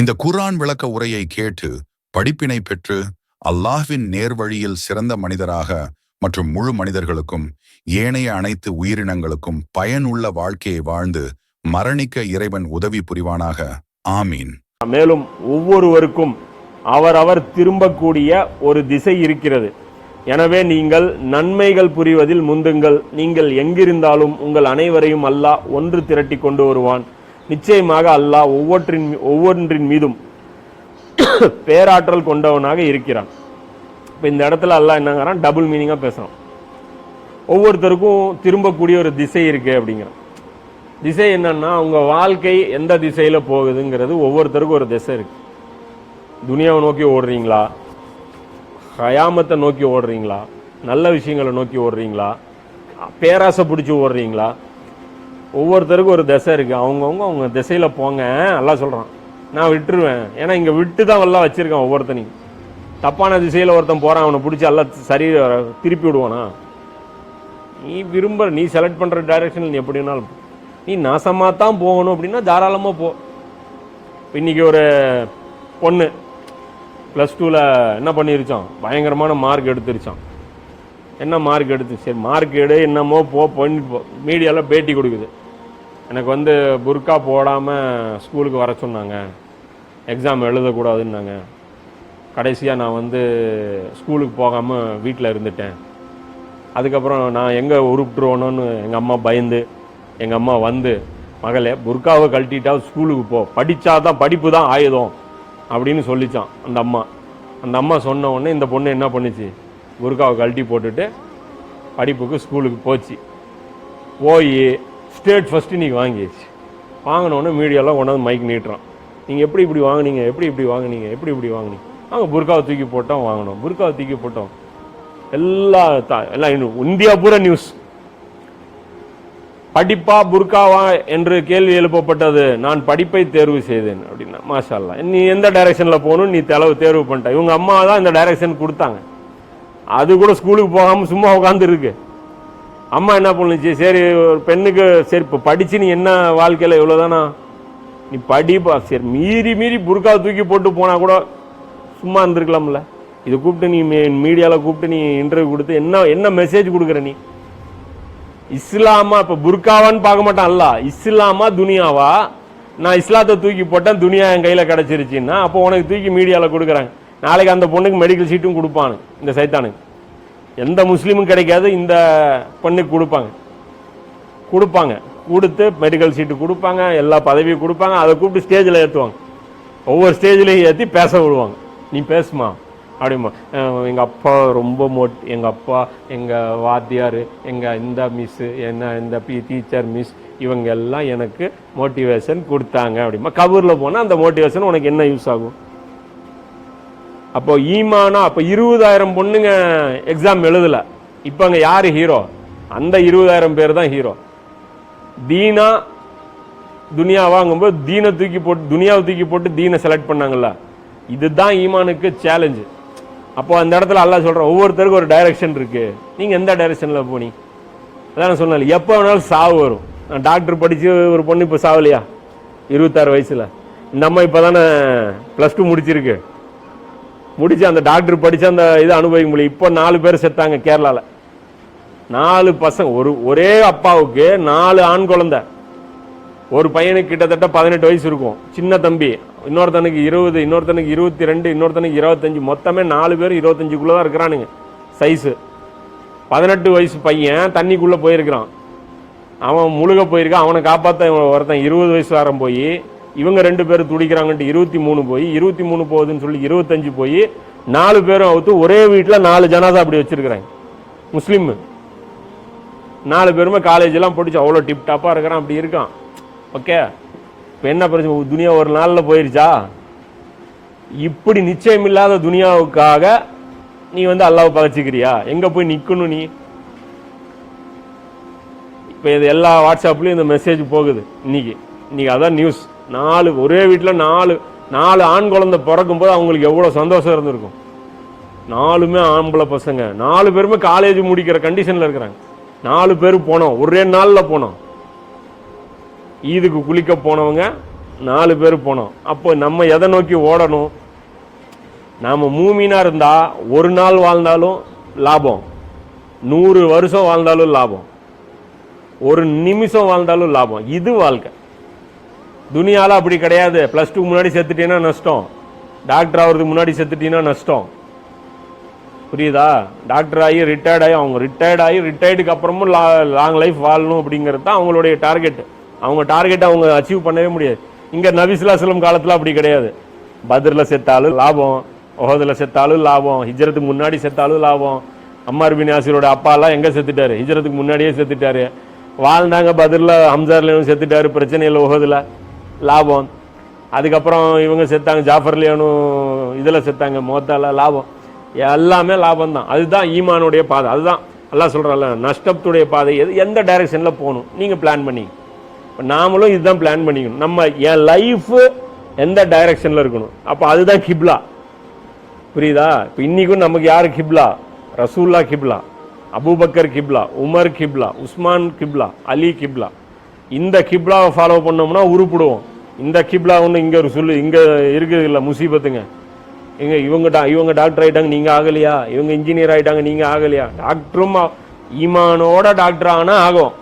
இந்த குர்ஆன் விளக்க உரையை கேட்டு படிப்பினை பெற்று அல்லாஹ்வின் நேர்வழியில் சிறந்த மனிதராக மற்றும் முழு மனிதர்களுக்கும் ஏனைய அனைத்து உயிரினங்களுக்கும் பயனுள்ள வாழ்க்கையை வாழ்ந்து மரணிக்க இறைவன் உதவி புரிவானாக. ஆமீன். மேலும் ஒவ்வொருவருக்கும் அவரவர் திரும்பக்கூடிய ஒரு திசை இருக்கிறது. எனவே நீங்கள் நன்மைகள் புரிவதில் முந்துங்கள். நீங்கள் எங்கிருந்தாலும் உங்கள் அனைவரையும் அல்லாஹ் ஒன்று திரட்டி கொண்டு வருவான். நிச்சயமாக அல்லாஹ் ஒவ்வொன்றின் ஒவ்வொன்றின் மீதும் பேராற்றல் கொண்டவனாக இருக்கிறான். இப்போ இந்த இடத்துல அல்லாஹ் என்னங்கிறான் டபுள் மீனிங்காக பேசுகிறான் ஒவ்வொருத்தருக்கும் திரும்பக்கூடிய ஒரு திசை இருக்குது அப்படிங்கிறான். திசை என்னன்னா அவங்க வாழ்க்கை எந்த திசையில் போகுதுங்கிறது ஒவ்வொருத்தருக்கும் ஒரு திசை இருக்குது துனியாவை நோக்கி ஓடுறீங்களா? ஹயாமத்தை நோக்கி ஓடுறீங்களா? நல்ல விஷயங்களை நோக்கி ஓடுறீங்களா? பேராசை பிடிச்சி ஓடுறீங்களா? ஒவ்வொருத்தருக்கும் ஒரு திசை இருக்குது அவங்கவுங்க அவங்க திசையில் போங்க. நல்லா சொல்கிறான் நான் விட்டுருவேன். ஏன்னா இங்கே விட்டு தான் எல்லாம் வச்சுருக்கேன் ஒவ்வொருத்தனையும். தப்பான திசையில் ஒருத்தன் போகிறான் அவனை பிடிச்சி எல்லாம் சரி திருப்பி விடுவானா? நீ விரும்ப நீ செலக்ட் பண்ணுற டைரெக்ஷனில் நீ எப்படி வேணாலும் நீ நாசமாக தான் போகணும் அப்படின்னா தாராளமாக போ. இன்றைக்கி இன்னைக்கு ஒரு பொண்ணு ப்ளஸ் டூவில் என்ன பண்ணிருச்சான் பயங்கரமான மார்க் எடுத்துருச்சான் என்ன மார்க் எடுத்து? சரி மார்க் எடு என்னமோ போ பண்ணி மீடியாவில் பேட்டி கொடுக்குது. எனக்கு வந்து புர்கா போடாமல் ஸ்கூலுக்கு வர சொன்னாங்க. எக்ஸாம் எழுதக்கூடாதுன்னாங்க. கடைசியாக நான் வந்து ஸ்கூலுக்கு போகாமல் வீட்டில் இருந்துட்டேன். அதுக்கப்புறம் நான் எங்கே உருப்பிட்டுருவோன்னு எங்கள் அம்மா பயந்து எங்கள் அம்மா வந்து மகளே புர்காவை கழட்டிட்டா ஸ்கூலுக்கு போ. படித்தாதான் படிப்பு தான் ஆயுதம். அப்படின்னு சொல்லிச்சான் அந்த அம்மா. அந்த அம்மா சொன்ன உடனே இந்த பொண்ணு என்ன பண்ணுச்சு? புர்காவை கழட்டி போட்டுட்டு படிப்புக்கு ஸ்கூலுக்கு போச்சு. போய் ஸ்டேட் ஃபஸ்ட்டு இன்றைக்கி வாங்கிடுச்சு வாங்கினோடனே மீடியாலாம் கொண்டாந்து மைக் நீட்டுறான். நீங்கள் எப்படி இப்படி வாங்கினீங்க? எப்படி இப்படி வாங்கினீங்க? எப்படி இப்படி வாங்குனீங்க? அவங்க புர்காவை தூக்கி போட்டோம் வாங்கினோம். புர்காவை தூக்கி போட்டோம். எல்லா த- எல்லாம் இன்னும் இந்தியா பூரா நியூஸ் படிப்பா புர்காவா என்று கேள்வி எழுப்பப்பட்டது. நான் படிப்பை தேர்வு செய்தேன். அப்படின்னா மாஷால்லா நீ எந்த டைரக்ஷன்ல போகணும்? நீ தெளவு தேர்வு பண்ணிட்ட. இவங்க அம்மா தான் இந்த டைரக்ஷன் கொடுத்தாங்க. அது கூட ஸ்கூலுக்கு போகாமல் சும்மா உட்காந்துருக்கு அம்மா என்ன பண்ணுச்சு? சரி ஒரு பெண்ணுக்கு சரி இப்போ படிச்சு நீ என்ன வாழ்க்கையில் இவ்வளோதானா நீ படிப்பா சரி மீறி மீறி புர்கா தூக்கி போட்டு போனால் கூட சும்மா இருந்திருக்கலாம்ல. இதை கூப்பிட்டு நீ மீடியாவில் கூப்பிட்டு நீ இன்டர்வியூ கொடுத்து என்ன என்ன மெசேஜ் கொடுக்குற நீ? இஸ்லாமா? இப்போ புர்காவான்னு பார்க்க மாட்டான். அல்ல இஸ்லாமா துனியாவா? நான் இஸ்லாத்தை தூக்கி போட்டேன் துனியா என் கையில் கிடச்சிருச்சின்னா அப்போ உனக்கு தூக்கி மீடியாவில் கொடுக்குறாங்க. நாளைக்கு அந்த பொண்ணுக்கு மெடிக்கல் சீட்டும் கொடுப்பானு இந்த சைத்தானுக்கு. எந்த முஸ்லீமும் கிடைக்காது இந்த பொண்ணுக்கு கொடுப்பாங்க. கொடுப்பாங்க. கொடுத்து மெடிக்கல் சீட்டு கொடுப்பாங்க எல்லா பதவியும் கொடுப்பாங்க அதை கூப்பிட்டு ஸ்டேஜில் ஏற்றுவாங்க ஒவ்வொரு ஸ்டேஜ்லையும் ஏற்றி பேச விடுவாங்க. நீ பேசுமா? அப்படிமா எங்கள் அப்பா ரொம்ப மோட் எங்கள் அப்பா எங்கள் வாத்தியார் எங்கள் இந்த மிஸ்ஸு என்ன இந்த பி டீச்சர் மிஸ் இவங்க எல்லாம் எனக்கு மோட்டிவேஷன் கொடுத்தாங்க அப்படிமா கபூரில் போனால் அந்த மோட்டிவேஷன் உனக்கு என்ன யூஸ் ஆகும்? அப்போ ஈமானா அப்போ இருபதாயிரம் பொண்ணுங்க எக்ஸாம் எழுதலை. இப்போ அங்கே யார் ஹீரோ அந்த இருபதாயிரம் பேர் தான் ஹீரோ தீனா துனியா வாங்கும்போது தீனை தூக்கி போட்டு துனியாவை தூக்கி போட்டு தீனை செலக்ட் பண்ணாங்கல்ல. இதுதான் ஈமானுக்கு சேலஞ்சு அப்போ அந்த இடத்துல அல்லாஹ் சொல்கிறேன் ஒவ்வொருத்தருக்கும் ஒரு டைரக்ஷன் இருக்குது நீங்கள் எந்த டைரக்ஷனில் போனீங்க? அதான் நான் சொன்னேன் எப்போ வேணாலும் சாவு வரும். நான் டாக்டர் படித்து ஒரு பொண்ணு இப்போ சாவலையா? இருபத்தாறு வயசில். இந்த அம்மா இப்போ தானே ப்ளஸ் டூ முடிச்சிருக்கு. முடிச்சு அந்த டாக்டர் படிச்சு அந்த இதை அனுபவிக்க முடியும் இப்போ நாலு பேர் செத்தாங்க கேரளாவில் நாலு பசங்க ஒரு ஒரே அப்பாவுக்கு நாலு ஆண் குழந்தை. ஒரு பையனுக்கு கிட்டத்தட்ட பதினெட்டு வயசு இருக்கும். சின்ன தம்பி இன்னொருத்தனுக்கு இருபது இன்னொருத்தனுக்கு இருபத்தி ரெண்டு இன்னொருத்தனுக்கு இருபத்தஞ்சு. மொத்தமே நாலு பேர் இருபத்தஞ்சுக்குள்ளே தான் இருக்கிறானுங்க சைஸு பதினெட்டு வயசு பையன் தண்ணிக்குள்ளே போயிருக்கிறான். அவன் முழுக போயிருக்கான். அவனை காப்பாற்ற இவன் ஒருத்தன் இருபது வயசு வாரம் போய் இவங்க ரெண்டு பேரும் துடிக்கிறாங்கன்ட்டு இருபத்தி மூணு போய் இருபத்தி மூணு போகுதுன்னு சொல்லி இருபத்தஞ்சு போய் நாலு பேரும் அவுத்து ஒரே வீட்டில் நாலு ஜனாதா அப்படி வச்சிருக்கிறாங்க. முஸ்லீம் நாலு பேருமே காலேஜ் எல்லாம் படிச்சு அவ்வளோ டிப் டாப்பாக இருக்கிறான் அப்படி இருக்கான். ஓகே? இப்போ என்ன பிரச்சனை? துனியா ஒரு நாளில் போயிருச்சா? இப்படி நிச்சயம் இல்லாத துனியாவுக்காக நீ வந்து அல்லாவை பகச்சிக்கிறியா? எங்கே போய் நிற்கணும் நீ? இப்போ இது எல்லா வாட்ஸ்அப்லேயும் இந்த மெசேஜ் போகுது இன்னைக்கு. இன்னைக்கு அதான் நியூஸ் நாலு ஒரே வீட்டில் நாலு நாலு ஆண் குழந்தை பிறக்கும்போது அவங்களுக்கு எவ்வளோ சந்தோஷம் இருந்திருக்கும். நாலுமே ஆம்பளை பசங்க. நாலு பேருமே காலேஜ் முடிக்கிற கண்டிஷனில் இருக்கிறாங்க. நாலு பேர் போனோம். ஒரே நாளில் போனோம். ஈதுக்கு குளிக்க போனவங்க நாலு பேர் போனோம். அப்போ நம்ம எதை நோக்கி ஓடணும்? நாம் மூமினா இருந்தால் ஒரு நாள் வாழ்ந்தாலும் லாபம். நூறு வருஷம் வாழ்ந்தாலும் லாபம். ஒரு நிமிஷம் வாழ்ந்தாலும் லாபம். இது வாழ்க்கை. துனியாவில் அப்படி கிடையாது. ப்ளஸ் டூ முன்னாடி செத்துட்டீங்கன்னா நஷ்டம். டாக்டர் ஆகிறதுக்கு முன்னாடி செத்துட்டீங்கன்னா நஷ்டம். புரியுதா? டாக்டர் ஆகி ரிட்டையர்ட் ஆகி அவங்க ரிட்டையர்ட் ஆகி ரிட்டையர்டுக்கு அப்புறமும் லா லாங் லைஃப் வாழணும் அப்படிங்கிறது தான் அவங்களுடைய டார்கெட் அவங்க டார்கெட் அவங்க அச்சீவ் பண்ணவே முடியாது. இங்கே நபிசுல்லாஸ்லம் காலத்தில் அப்படி கிடையாது. பத்ரில் செத்தாலும் லாபம் ஒஹதில் செத்தாலும் லாபம் ஹிஜ்ரத்துக்கு முன்னாடி செத்தாலும் லாபம். அம்மார் பின் யாசிரோட அப்பாலாம் எங்கே செத்துட்டாரு? ஹிஜ்ரத்துக்கு முன்னாடியே செத்துட்டாரு. வாழ்ந்தாங்க பதிலில் ஹம்சார்லேயும் செத்துட்டாரு பிரச்சனை இல்லை ஒஹதில் லாபம். அதுக்கப்புறம் இவங்க செத்தாங்க ஜாஃபர்லியானும் இதில் செத்தாங்க மோத்தால லாபம். எல்லாமே லாபம் தான் அதுதான் ஈமானுடைய பாதை. அதுதான் எல்லாம் சொல்கிறல்ல நஷ்டத்துடைய பாதை. எது எந்த டைரெக்ஷனில் போகணும்? நீங்கள் பிளான் பண்ணி இப்போ நாமளும் இதுதான் பிளான் பண்ணிக்கணும். நம்ம என் லைஃபு எந்த டைரெக்ஷனில் இருக்கணும்? அப்போ அதுதான் கிப்லா. புரியுதா? இப்போ இன்றைக்கும் நமக்கு யார் கிப்லா? ரசூல்லா கிப்லா. அபூபக்கர் கிப்லா. உமர் கிப்லா. உஸ்மான் கிப்லா. அலி கிப்லா. இந்த கிப்லாவை ஃபாலோ பண்ணோம்னா உருப்பிடுவோம். இந்த கிப்லா ஒன்று இங்கே ஒரு சொல்லு இங்கே இருக்குது இல்லை முசீபத்துங்க. இங்க இவங்க டா இவங்க டாக்டர் ஆகிட்டாங்க நீங்கள் ஆகலையா? இவங்க இன்ஜினியர் ஆகிட்டாங்க நீங்கள் ஆகலையா? டாக்டரும் ஈமானோட டாக்டர் ஆனால் ஆகும்.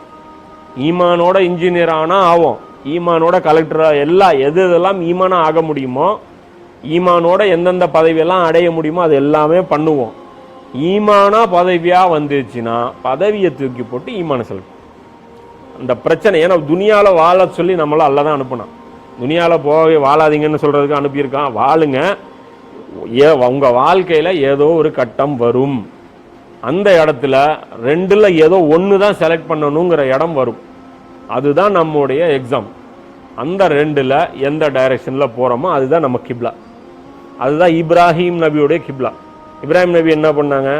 ஈமானோட இன்ஜினியர் ஆனால் ஆகும். ஈமானோட கலெக்டராக எல்லா எது எதெல்லாம் ஈமானாக ஆக முடியுமோ ஈமானோட எந்தெந்த பதவியெல்லாம் அடைய முடியுமோ அது எல்லாமே பண்ணுவோம். ஈமானா பதவியாக வந்துச்சுன்னா பதவியை தூக்கி போட்டு ஈமான செலுத்தும் அந்த பிரச்சனை ஏன்னா துனியாவில் வாழ சொல்லி நம்மளை அல்ல தான் துணியால் போகவே வாழாதீங்கன்னு சொல்கிறதுக்கு அனுப்பியிருக்கான். வாழுங்க. ஏ உங்கள் வாழ்க்கையில் ஏதோ ஒரு கட்டம் வரும். அந்த இடத்துல ரெண்டில் ஏதோ ஒன்று தான் செலக்ட் பண்ணணுங்கிற இடம் வரும். அதுதான் நம்முடைய எக்ஸாம் அந்த ரெண்டில் எந்த டைரெக்ஷனில் போகிறோமோ அதுதான் நம்ம கிப்லா. அதுதான் இப்ராஹிம் நபியுடைய கிப்லா. இப்ராஹிம் நபி என்ன பண்ணாங்க?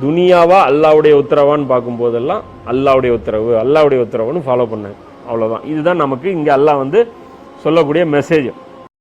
துனியாவா அல்லாவுடைய உத்தரவான்னு பார்க்கும்போதெல்லாம் அல்லாவுடைய உத்தரவு அல்லாவுடைய உத்தரவுன்னு ஃபாலோ பண்ணாங்க. அவ்வளோதான் இதுதான் நமக்கு இங்கே எல்லாம் வந்து சொல்லக்கூடிய மெசேஜ்